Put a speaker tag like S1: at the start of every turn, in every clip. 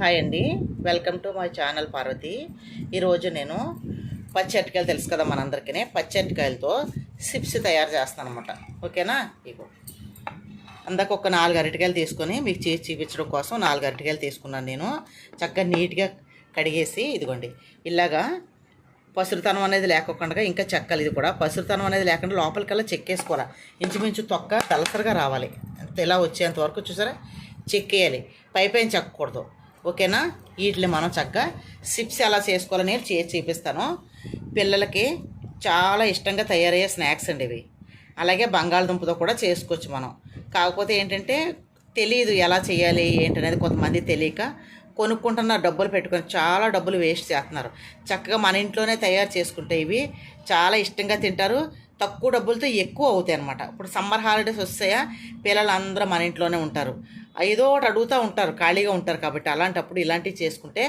S1: Hi అండి. Welcome to my channel Parvathi. ఈరోజు నేను పచ్చి అరటికాయలు తెలుసు కదా మనందరికీ పచ్చి అరటికాయలతో సిప్స్ తయారు చేస్తాను అనమాట ఓకేనా? ఇగో. అందాక ఒక నాలుగు అరటికాయలు తీసుకొని మీకు చేసి చూపించడం కోసం నాలుగు అరటికాయలు తీసుకున్నాను నేను. చక్కగా నీట్గా కడిగేసి ఇదిగోండి. ఇలాగా పసురుతనం అనేది లేకుండా ఇంకా చెక్కలు ఇది కూడా. పసురుతనం అనేది లేకుండా లోపలికల్లా చెక్కేసుకోవాలి. ఇంచుమించు తొక్క తలసరిగా రావాలి. అంత ఇలా వచ్చేంత వరకు చూసారా? చెక్కేయాలి. పైపైన చెక్కకూడదు. ఓకేనా? వీటిని మనం చక్కగా సిప్స్ ఎలా చేసుకోవాలని చేసి చూపిస్తాను. పిల్లలకి చాలా ఇష్టంగా తయారయ్యే స్నాక్స్ అండి ఇవి. అలాగే బంగాళదుంపతో కూడా చేసుకోవచ్చు మనం. కాకపోతే ఏంటంటే తెలియదు ఎలా చేయాలి ఏంటనేది కొంతమంది తెలియక కొనుక్కుంటున్న డబ్బులు పెట్టుకొని చాలా డబ్బులు వేస్ట్ చేస్తున్నారు. చక్కగా మన ఇంట్లోనే తయారు చేసుకుంటే ఇవి చాలా ఇష్టంగా తింటారు. తక్కువ డబ్బులతో ఎక్కువ అవుతాయి అనమాట ఇప్పుడు సమ్మర్ హాలిడేస్ వస్తాయా? పిల్లలు అందరూ మన ఇంట్లోనే ఉంటారు. ఏదో ఒకటి అడుగుతూ ఉంటారు ఖాళీగా ఉంటారు కాబట్టి అలాంటప్పుడు ఇలాంటివి చేసుకుంటే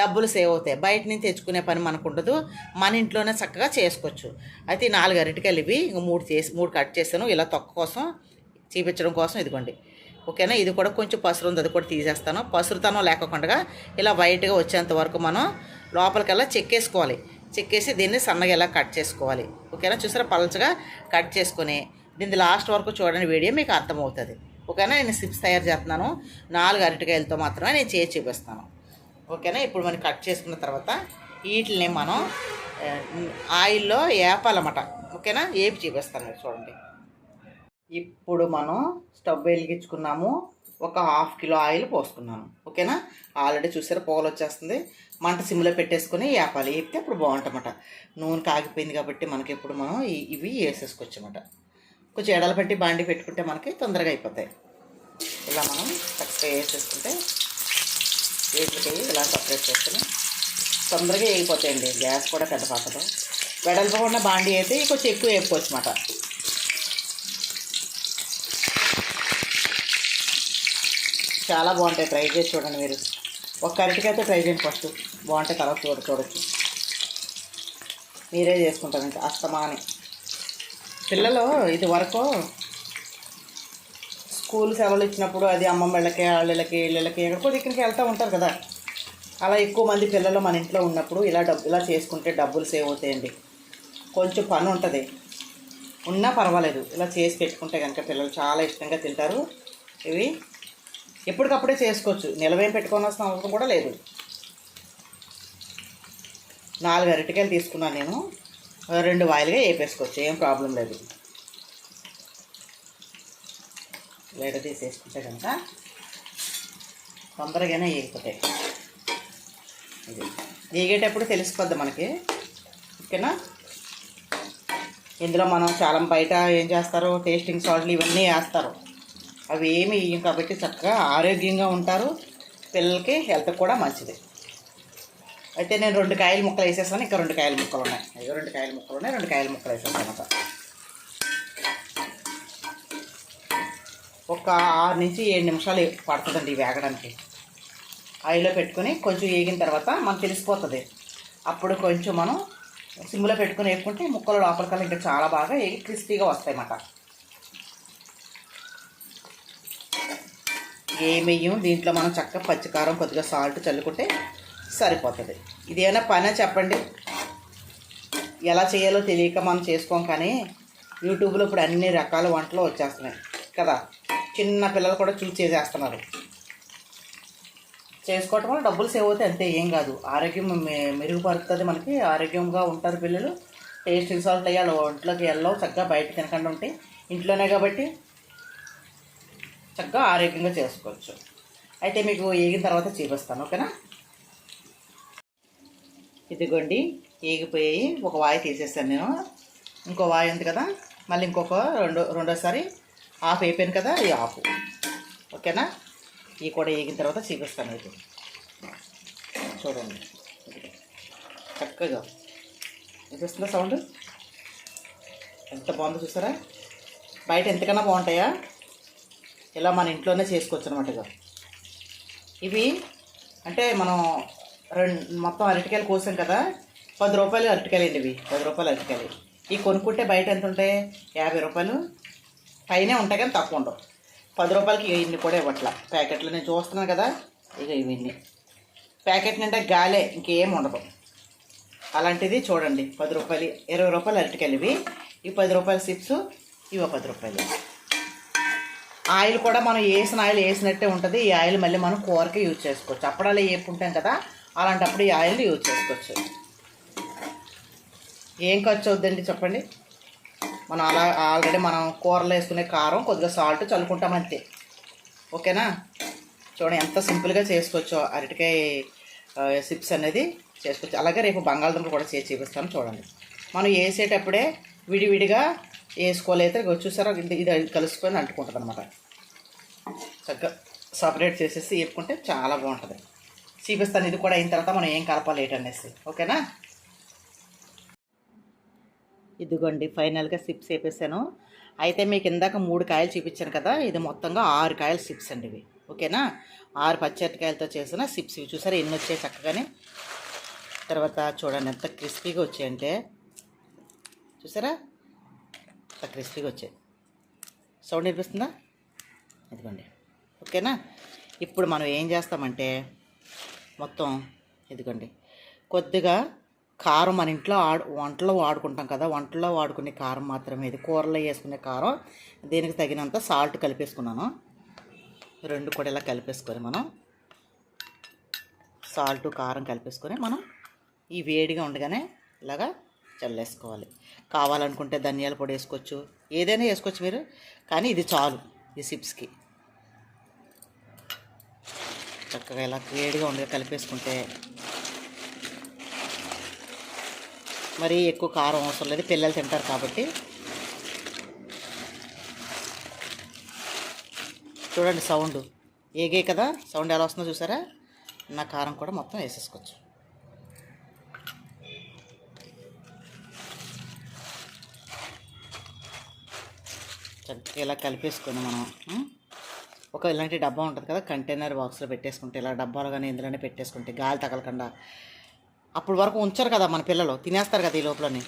S1: డబ్బులు సేవ్ అవుతాయి. బయట నుంచి తెచ్చుకునే పని మనకు ఉండదు మన ఇంట్లోనే చక్కగా చేసుకోవచ్చు. అయితే ఈ నాలుగు అరటికాయలు ఇవి ఇంక మూడు చేసి మూడు కట్ చేస్తాను. ఇలా తొక్క కోసం చూపించడం కోసం ఇదిగోండి. ఓకేనా? ఇది కూడా కొంచెం పసురు ఉంది అది కూడా తీసేస్తాను. పసురుతనం లేకుండా ఇలా వైట్గా వచ్చేంత వరకు మనం లోపలికల్లా చెక్కేసుకోవాలి. చెక్కేసి దీన్ని సన్నగా ఇలా కట్ చేసుకోవాలి. ఓకేనా? చూసారా? పలచగా కట్ చేసుకొని దీన్ని లాస్ట్ వరకు చూడండి వీడియో మీకు అర్థమవుతుంది. ఓకేనా? నేను సిప్స్ తయారు చేస్తున్నాను. నాలుగు అరటికాయలతో మాత్రమే నేను చేసి చూపిస్తాను. ఓకేనా? ఇప్పుడు మనం కట్ చేసుకున్న తర్వాత వీటిని మనం ఆయిల్లో వేపాలన్నమాట ఓకేనా? ఏపి చూపిస్తాను మీరు చూడండి. ఇప్పుడు మనం స్టవ్ వెలిగించుకున్నాము. ఒక హాఫ్ కిలో ఆయిల్ పోసుకున్నాను. ఓకేనా? ఆల్రెడీ చూసారా? పొగలు వచ్చేస్తుంది. మంట సిమ్లో పెట్టేసుకొని వేపాలి వేపితే అప్పుడు బాగుంటామట నూనె కాగిపోయింది కాబట్టి మనకి ఇప్పుడు మనం ఇవి వేసేసుకోవచ్చు అన్నమాట కొంచెం ఎడలు పెట్టి బాండి పెట్టుకుంటే మనకి తొందరగా అయిపోతాయి. ఇలా మనం చక్కగా వేసేసుకుంటే వీటికి ఇలా సపరేట్ చేసుకుని తొందరగా వేగిపోతాయండి. గ్యాస్ కూడా పెద్ద పక్కదు వెడల్పకుండా బాండి అయితే కొంచెం ఎక్కువ వేపుకోవచ్చు అన్నమాట. చాలా బాగుంటాయి. ట్రై చేసి చూడండి మీరు. ఒక అరటికైతే ట్రై చేయండి ఫస్ట్. బాగుంటాయి. తర్వాత చూడ చూడొచ్చు. మీరే చేసుకుంటారు ఇంకా. అస్తమాని. పిల్లలు ఇది వరకు స్కూల్ సెలవులు ఇచ్చినప్పుడు అది అమ్మమ్మ వీళ్ళకి వాళ్ళకి వీళ్ళకి ఎక్కడికో దగ్గరికి వెళ్తూ ఉంటారు కదా. అలా ఎక్కువ మంది పిల్లలు మన ఇంట్లో ఉన్నప్పుడు ఇలా డబ్బు ఇలా చేసుకుంటే డబ్బులు సేవ్ అవుతాయండి. కొంచెం పని ఉంటుంది. ఉన్నా పర్వాలేదు. ఇలా చేసి పెట్టుకుంటే కనుక పిల్లలు చాలా ఇష్టంగా తింటారు. ఇవి ఎప్పటికప్పుడే చేసుకోవచ్చు. నిలవేం పెట్టుకోవాల్సిన అవసరం కూడా లేదు. నాలుగు అరటికాయలు తీసుకున్నాను నేను. రెండు వాయిల్గా వేపేసుకోవచ్చు. ఏం ప్రాబ్లం లేదు. వేడ తీసేసుకుంటే కనుక తొందరగానే వేగిపోతాయి. ఇది వేగేటప్పుడు తెలిసిపోద్ది మనకి. ఓకేనా? ఇందులో మనం చాలా బయట ఏం చేస్తారు టేస్టింగ్ సాల్ట్లు ఇవన్నీ వేస్తారు. అవి ఏమి వేయం కాబట్టి చక్కగా ఆరోగ్యంగా ఉంటారు. పిల్లలకి హెల్త్ కూడా మంచిది. అయితే నేను రెండు కాయల ముక్కలు వేసేసాను ఇంకా రెండు కాయల ముక్కలు ఉన్నాయి. అయ్యో రెండు కాయల ముక్కలు ఉన్నాయి రెండు కాయల ముక్కలు వేసేసాను అన్నమాట ఒక ఆరు నుంచి ఏడు నిమిషాలు పడుతుందండి వేగడానికి. ఆయిల్లో పెట్టుకొని కొంచెం వేగిన తర్వాత మనకు తెలిసిపోతుంది. అప్పుడు కొంచెం మనం సిమ్లో పెట్టుకుని వేసుకుంటే ముక్కలు లోపలికల్లా ఇంకా చాలా బాగా వేగి క్రిస్పీగా వస్తాయి అన్నమాట. ఏమేయం దీంట్లో మనం చక్కగా పచ్చికారం కొద్దిగా సాల్ట్ చల్లుకుంటే సరిపోతుంది. ఇది ఏమైనా పనే చెప్పండి? ఎలా చేయాలో తెలియక మనం చేసుకోం కానీ యూట్యూబ్లో ఇప్పుడు అన్ని రకాల వంటలు వచ్చేస్తున్నాయి కదా. చిన్న పిల్లలు కూడా చూసి చేసేస్తున్నారు. చేసుకోవటం వల్ల డబ్బులు సేవ్ అవుతాయి అంతే ఏం కాదు. ఆరోగ్యం మె- మెరుగుపడుతుంది మనకి ఆరోగ్యంగా ఉంటారు పిల్లలు. టేస్ట్ సాల్ట్ అయ్యాలి ఒంట్లోకి వెళ్ళవు చక్కగా బయట తినకుండా ఉంటే ఇంట్లోనే కాబట్టి చక్కగా ఆరోగ్యంగా చేసుకోవచ్చు. అయితే మీకు ఏగిన తర్వాత చూపిస్తాను ఓకేనా? ఇదిగోండి ఏగిపోయాయి ఒక వాయి తీసేస్తాను నేను. ఇంకో వాయి ఉంది కదా మళ్ళీ ఇంకొక రెండో రెండోసారి ఆఫ్ అయిపోయింది కదా ఈ ఆఫ్ ఓకేనా? ఈ కూడా ఏగిన తర్వాత చూపిస్తాను మీకు. చూడండి. చక్కగా. వినిపిస్తుందా సౌండ్? ఎంత బాగుందో చూసారా? బయట ఎంతకన్నా బాగుంటాయా? ఇలా మన ఇంట్లోనే చేసుకోవచ్చు అనమాట ఇవి అంటే మనం రెండు మొత్తం అరటికాయలు కోసాం కదా. పది రూపాయలు అరటికాయలు అండి ఇవి పది రూపాయలు అరటికాయలు. ఇవి కొనుక్కుంటే బయట ఎంత ఉంటాయి? యాభై రూపాయలు. పైనే ఉంటాయి కానీ తక్కువ ఉండవు. పది రూపాయలకి ఇన్ని కూడా ఇవ్వట్ల. ప్యాకెట్లు నేను చూస్తున్నాను కదా. ఇక ఇవన్నీ. ప్యాకెట్ నిండా గాలే ఇంకేం ఉండదు. అలాంటిది చూడండి. పది రూపాయలు ఇరవై రూపాయలు అరటికాయలు ఇవి ఈ పది రూపాయల చిప్స్ ఇవి పది రూపాయలు. ఆయిల్ కూడా మనం వేసిన ఆయిల్ వేసినట్టే ఉంటుంది. ఈ ఆయిల్ మళ్ళీ మనం కూరకే యూజ్ చేసుకోవచ్చు. అప్పుడల్లా వేపుకుంటాం కదా. అలాంటప్పుడు ఈ ఆయిల్ యూజ్ చేసుకోవచ్చు. ఏం ఖర్చు అవుద్దండి చెప్పండి? మనం అలా ఆల్రెడీ మనం కూరలో వేసుకునే కారం కొద్దిగా సాల్ట్ చల్లుకుంటాం అంతే. ఓకేనా? చూడండి ఎంత సింపుల్గా చేసుకోవచ్చో. అరటికాయ సిప్స్ అనేది చేసుకోవచ్చు. అలాగే రేపు బంగాళదుంప కూడా చేసి చూపిస్తాను చూడండి. మనం వేసేటప్పుడే విడివిడిగా వేసుకోలేదు. ఇగో చూసారా? ఇది ఇది అంటుకుంటుంది అనమాట చక్కగా సపరేట్ చేసేసి వేపుకుంటే చాలా బాగుంటుంది. చూపిస్తాను ఇది కూడా అయిన తర్వాత మనం ఏం కలపాలి అనేసి. ఓకేనా? ఇదిగోండి ఫైనల్గా సిప్స్ వేపేసాను. అయితే మీకు ఇందాక మూడు కాయలు చూపించాను కదా ఇది మొత్తంగా ఆరు కాయలు సిప్స్ అండి ఇవి. ఓకేనా? ఆరు పచ్చటికాయలతో చేసిన సిప్స్ ఇవి. చూసారా ఎన్ని వచ్చాయి చక్కగానే? తర్వాత చూడండి ఎంత క్రిస్పీగా వచ్చాయంటే చూసారా? ఎంత క్రిస్పీగా వచ్చాయి. సౌండ్ వినిపిస్తుందా? ఇదిగోండి. ఓకేనా? ఇప్పుడు మనం ఏం చేస్తామంటే మొత్తం ఇదిగోండి. కొద్దిగా కారం మన ఇంట్లో ఆడు వంటలో వాడుకుంటాం కదా వంటలో వాడుకునే కారం మాత్రమే. ఇది కూరలో వేసుకునే కారం దీనికి తగినంత సాల్ట్ కలిపేసుకున్నాను. రెండు కూడా ఇలా కలిపేసుకొని మనం సాల్ట్ కారం కలిపేసుకొని మనం ఈ వేడిగా ఉండగానే ఇలాగా చల్లేసుకోవాలి. కావాలనుకుంటే ధనియాల పొడి వేసుకోవచ్చు. ఏదైనా వేసుకోవచ్చు మీరు కానీ ఇది చాలు ఈ సిప్స్కి. చక్కగా ఇలా వేడిగా ఉండగా కలిపేసుకుంటే మరి ఎక్కువ కారం అవసరం లేదు. పిల్లలు తింటారు కాబట్టి. చూడండి సౌండ్. ఏగే కదా? సౌండ్ ఎలా వస్తుందో చూసారా? నా కారం కూడా మొత్తం వేసేసుకోవచ్చు. చక్కగా ఇలా కలిపేసుకొని మనం ఒక ఇలాంటి డబ్బా ఉంటుంది కదా కంటైనర్ బాక్స్లో పెట్టేసుకుంటే ఇలా డబ్బాలో కానీ ఇందులోనే పెట్టేసుకుంటే గాలి తగలకుండా. అప్పుడు వరకు ఉంచరు కదా మన పిల్లలు తినేస్తారు కదా ఈ లోపలని.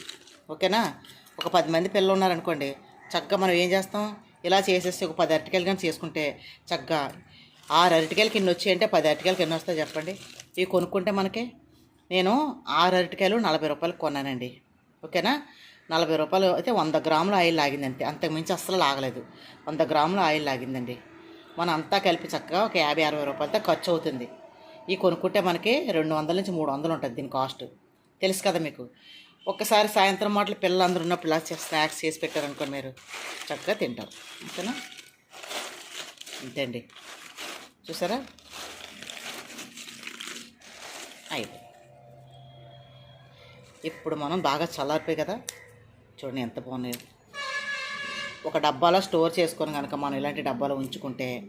S1: ఓకేనా? ఒక పది మంది పిల్లలు ఉన్నారనుకోండి చక్కగా మనం ఏం చేస్తాం? ఇలా చేసేసి ఒక పది అరటికాయలు కానీ చేసుకుంటే చక్కగా ఆరు అరటికాయలకి ఇన్ని వచ్చాయంటే పది అరటికాయలకి ఎన్ని వస్తాయి చెప్పండి. ఇవి కొనుక్కుంటే మనకి నేను ఆరు అరటికాయలు నలభై రూపాయలు కొన్నానండి. ఓకేనా? నలభై రూపాయలు అయితే వంద గ్రాముల ఆయిల్ లాగిందండి అంతకుమించి అస్సలు లాగలేదు. వంద గ్రాముల ఆయిల్ లాగిందండి. మనం అంతా కలిపి చక్కగా ఒక యాభై అరవై రూపాయలతో ఖర్చు అవుతుంది ఈ కొనుక్కుంటే మనకి రెండు వందల నుంచి మూడు వందలు ఉంటుంది దీని కాస్ట్ తెలుసు కదా మీకు? ఒక్కసారి సాయంత్రం మాటలు పిల్లలందరూ ఉన్నప్పుడు ఇలా స్నాక్స్ చేసి పెట్టారనుకోండి మీరు. చక్కగా తింటారు. ఓకేనా అంతే అండి చూసారా? అయిపోయి ఇప్పుడు మనం బాగా చల్లారిపోయి కదా? చూడండి ఎంత బాగున్నాయో. ఒక డబ్బాలో స్టోర్ చేసుకొని కనుక మనం ఇలాంటి డబ్బాలో ఉంచుకుంటే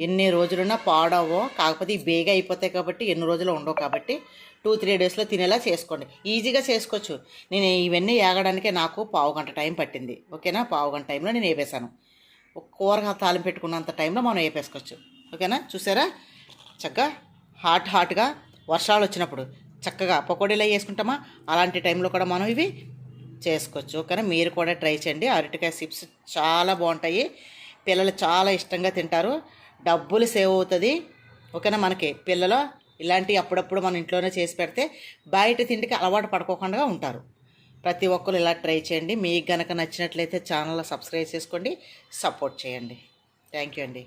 S1: ఎన్ని రోజులున్నా పాడవో కాకపోతే ఇవి బేగా అయిపోతాయి కాబట్టి ఎన్ని రోజులు ఉండవు కాబట్టి టూ త్రీ డేస్లో తినేలా చేసుకోండి. ఈజీగా చేసుకోవచ్చు. నేను ఇవన్నీ ఏగడానికే నాకు పావు గంట టైం పట్టింది. ఓకేనా? పావు గంట టైంలో నేను వేపేశాను ఒక కూర పెట్టుకున్నంత టైంలో మనం వేపేసుకోవచ్చు ఓకేనా? చూసారా? చక్కగా హాట్ హాట్గా వర్షాలు వచ్చినప్పుడు చక్కగా పకోడీలు అవి వేసుకుంటామా? అలాంటి టైంలో కూడా మనం ఇవి చేసుకోవచ్చు. ఓకేనా? మీరు కూడా ట్రై చేయండి. అరటికాయ చిప్స్ చాలా బాగుంటాయి. పిల్లలు చాలా ఇష్టంగా తింటారు. డబ్బులు సేవ్ అవుతుంది. ఓకేనా? మనకి పిల్లలు ఇలాంటివి అప్పుడప్పుడు మన ఇంట్లోనే చేసి పెడితే బయట తిండికి అలవాటు పడుకోకుండా ఉంటారు. ప్రతి ఒక్కరు ఇలా ట్రై చేయండి. మీకు గనక నచ్చినట్లయితే ఛానల్ సబ్స్క్రైబ్ చేసుకోండి. సపోర్ట్ చేయండి. థ్యాంక్ యూ అండి.